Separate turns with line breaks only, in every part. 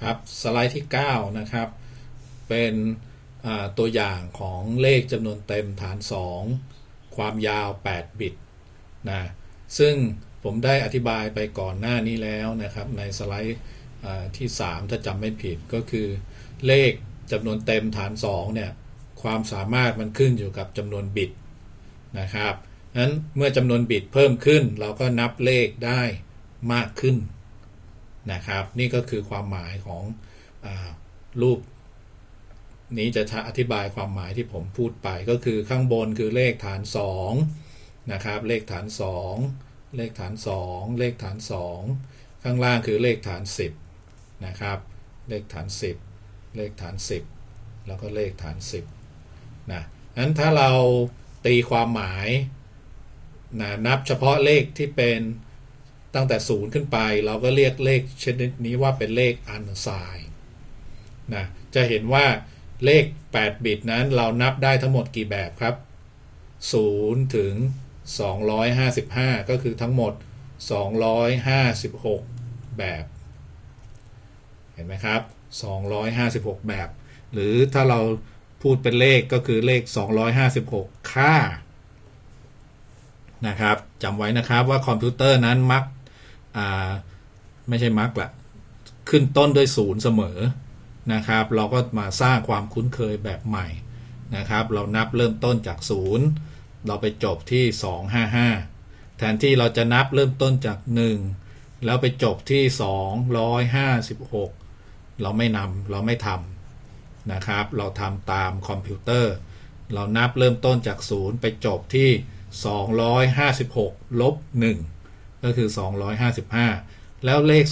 ครับสไลด์ที่ 9 นะครับ เป็นตัวอย่างของเลขจำนวนเต็มฐาน 2 ความยาว 8 บิตนะซึ่งผมได้อธิบายไปก่อนหน้านี้แล้วนะครับ ในสไลด์ที่ 3 ถ้าจำไม่ผิดก็คือ เลขจำนวนเต็มฐาน 2 เนี่ย ความสามารถมันขึ้นอยู่กับจำนวนบิตนะครับนั้นเมื่อจำนวนบิตเพิ่มขึ้น เราก็นับเลขได้มากขึ้น นะครับ นี่ก็คือความหมายของอรูป นี้จะอธิบายความหมายที่ผมพูดไปก็คือข้างบนคือเลขฐาน2นะครับเลขฐาน 2 เลขฐาน 2 เลขฐาน 2 ข้างล่างคือเลขฐาน 10นะครับเลขฐาน 10 เลขฐาน 10 แล้วก็เลขฐาน 10นะนั้นถ้าเราตีความหมายนะนับเฉพาะเลขที่เป็น ตั้งแต่ศูนย์ขึ้นไป เราก็เรียกเลขชนิดนี้ว่าเป็นเลขอันไซน์นะจะเห็นว่าเลข 8 บิตนั้นเรานับได้ทั้งหมดกี่แบบครับ 0 ถึง 255 ก็คือทั้งหมด 256 แบบ เห็นไหมครับ 256 แบบ หรือถ้าเราพูดเป็นเลขก็คือเลข 256 ค่านะครับจำไว้นะครับว่าคอมพิวเตอร์นั้นมัก ไม่ใช่มักละขึ้นต้นด้วยศูนย์เสมอนะครับ เราก็มาสร้างความคุ้นเคยแบบใหม่นะครับ เรานับเริ่มต้นจากศูนย์เราไปจบที่ 255 แทนที่เราจะนับเริ่มต้นจาก 1 แล้วไปจบที่ 256 เราไม่นำเราไม่ทำนะครับ เราทำตามคอมพิวเตอร์ เรานับเริ่มต้นจาก 0 ไปจบที่ 256 ลบ 1 ก็คือ 255 แล้วเลข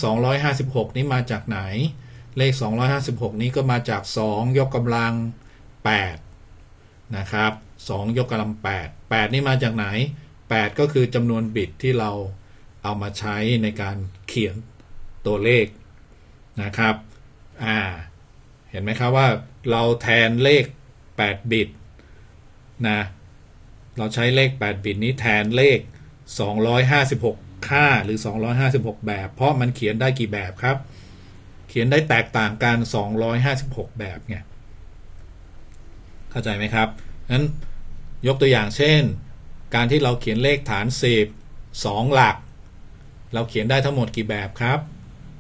256 นี้มาจากไหน เลข 256 นี้ก็มาจาก 2 ยกกำลัง 8 นะครับ 2 ยกกำลัง 8 8 นี่มาจากไหน 8 ก็คือจำนวนบิตที่เราเอามาใช้ในการเขียนตัวเลขนะครับ อ่า เห็นไหมครับว่าเราแทนเลข 8 บิตนะ เราใช้เลข 8 บิตนี้แทนเลข 256 ค่าหรือ 256 แบบ เพราะมันเขียนได้กี่แบบครับ เขียนได้แตกต่างกัน 256 แบบไงเข้าใจไหมครับนั้นยกตัวอย่างเช่น การที่เราเขียนเลขฐาน 10 2 หลัก เราเขียนได้ทั้งหมดกี่แบบครับ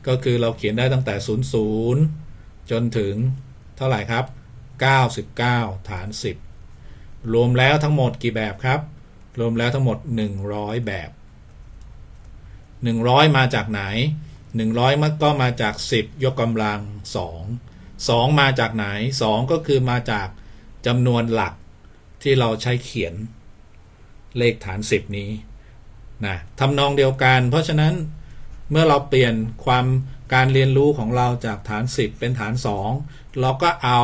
ก็คือเราเขียนได้ตั้งแต่ 00 จนถึงเท่าไหร่ครับ 99 ฐาน 10 รวมแล้วทั้งหมดกี่แบบครับ รวมแล้วทั้งหมด 100 แบบ 100 มาจากไหน 100 มันก็มาจาก 10 ยกกำลัง 2 2 มาจากไหน 2 ก็คือมาจากจำนวนหลักที่เราใช้เขียนเลขฐาน 10 นี้นะทำนองเดียวกัน เพราะฉะนั้นเมื่อเราเปลี่ยนความการเรียนรู้ของเราจากฐาน 10 เป็นฐาน 2 เราก็เอา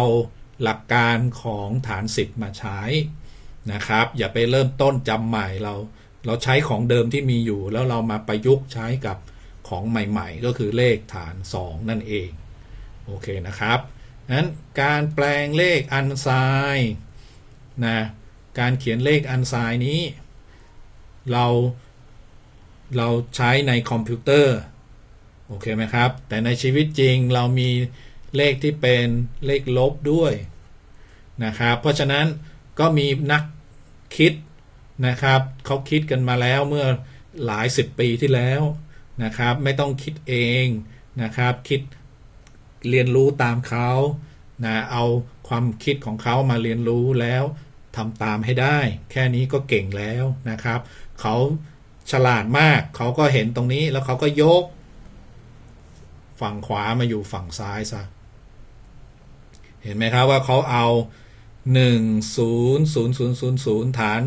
หลักการของฐาน 10 มาใช้นะครับ อย่าไปเริ่มต้นจำใหม่เรา เราใช้ของเดิมที่มีอยู่ แล้วเรามาประยุกต์ใช้กับของใหม่ๆ ก็คือเลขฐาน 2 นั่นเอง โอเคนะครับนั้นการแปลงเลขอันไซน์นะการเขียนเลขอันไซน์นี้ เราเราใช้ในคอมพิวเตอร์โอเคไหมครับ แต่ในชีวิตจริงเรามีเลขที่เป็นเลขลบด้วยนะครับ เพราะฉะนั้นก็มีนักคิด นะครับเขาคิดกันมาแล้วเมื่อหลายสิบปีที่แล้วนะครับ ไม่ต้องคิดเองนะครับ คิดเรียนรู้ตามเขานะเอาความคิดของเขามาเรียนรู้แล้วทำตามให้ได้ แค่นี้ก็เก่งแล้วนะครับ เขาฉลาดมากเขาก็เห็นตรงนี้แล้วเขาก็ยก ฝั่งขวามาอยู่ฝั่งซ้ายซะเห็นไหมครับว่าเขาเอา 1 0 0 0 0 0 ฐาน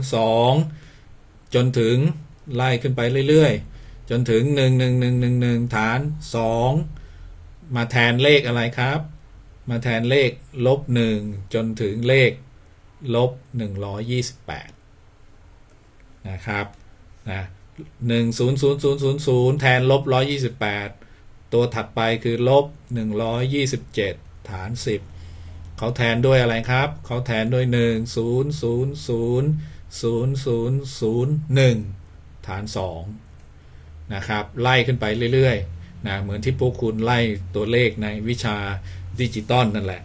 2 จนถึงไล่ขึ้นไปเรื่อยๆ จนถึง 1 1 1 1 1 ฐาน 2 มาแทนเลขอะไรครับ มาแทนเลขลบ 1 จนถึงเลขลบ 128 นะครับนะหนึ่งศูนย์ศูนย์ศูนย์ศูนย์ศูนย์แทนลบร้อยยี่สิบแปดตัวถัดไปคือลบหนึ่งร้อยยี่สิบเจ็ดฐานสิบ เขาแทนด้วยอะไรครับ เขาแทนด้วยหนึ่งศูนย์ศูนย์ศูนย์ศูนย์ศูนย์ศูนย์หนึ่งฐานสองนะครับ ไล่ขึ้นไปเรื่อยๆนะเหมือนที่พวกคุณไล่ตัวเลขในวิชาดิจิตอลนั่นแหละ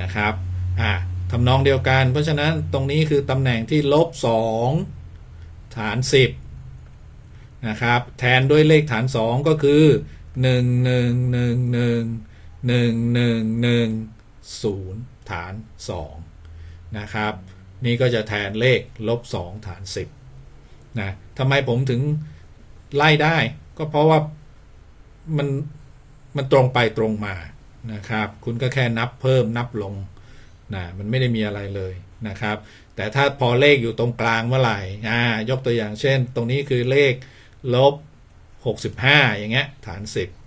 นะครับอะทำนองเดียวกัน เพราะฉะนั้นตรงนี้คือตำแหน่งที่ลบ 2 ฐาน 10 นะครับ แทนด้วยเลขฐาน 2 ก็คือ 1 1 1 1 1 1 1 0 ฐาน2นะครับ นี่ก็จะแทนเลขลบ 2 ฐาน 10นะทำไมผมถึงไล่ได้ ก็เพราะว่ามันมันตรงไปตรงมานะครับ คุณก็แค่นับเพิ่มนับลงนะมันไม่ได้มีอะไรเลยนะครับ แต่ถ้าพอเลขอยู่ตรงกลางเมื่อไหร่อ่ายกตัวอย่างเช่น ตรงนี้คือเลขลบ 65 อย่างเงี้ยฐาน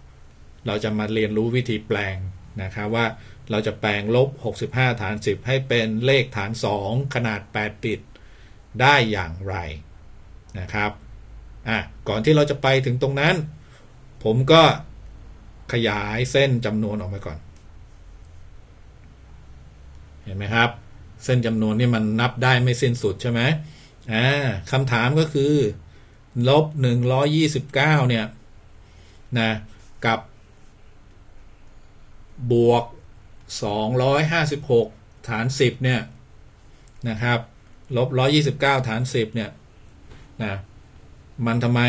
10 เราจะมาเรียนรู้วิธีแปลง นะครับว่าเราจะแปลงลบ 65 ฐาน 10 ให้เป็นเลขฐาน 2 ขนาด 8 ปิดได้อย่างไรนะครับอะก่อนที่เราจะไปถึงตรงนั้น ผมก็ขยายเส้นจำนวนออกมาก่อน เห็นไหมครับ เส้นจำนวนนี่มันนับได้ไม่สิ้นสุดใช่ไหมอ่าคำถามก็คือลบ129เนี่ยนะกับ บวก 256 ฐาน 10 เนี่ย นะครับ ลบ 129 ฐาน 10 เนี่ย นะ มันทำไม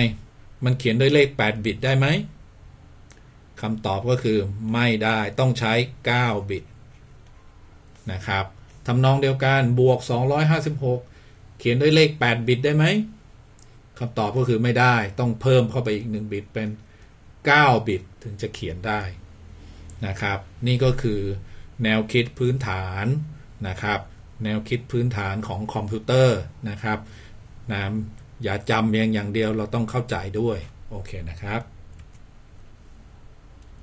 มันเขียนด้วยเลข 8 บิตได้ไหมคำตอบก็คือไม่ได้ ต้องใช้ 9 บิต นะครับทำนองเดียวกัน บวก 256 เขียนด้วยเลข 8 บิตได้ไหมคำตอบก็คือไม่ได้ ต้องเพิ่มเข้าไปอีก 1 บิตเป็น 9 บิต ถึงจะเขียนได้ นะครับ นี่ก็คือแนวคิดพื้นฐานนะครับ แนวคิดพื้นฐานของคอมพิวเตอร์นะครับนะอย่าจำเพียงอย่างเดียวเราต้องเข้าใจด้วย โอเคนะครับ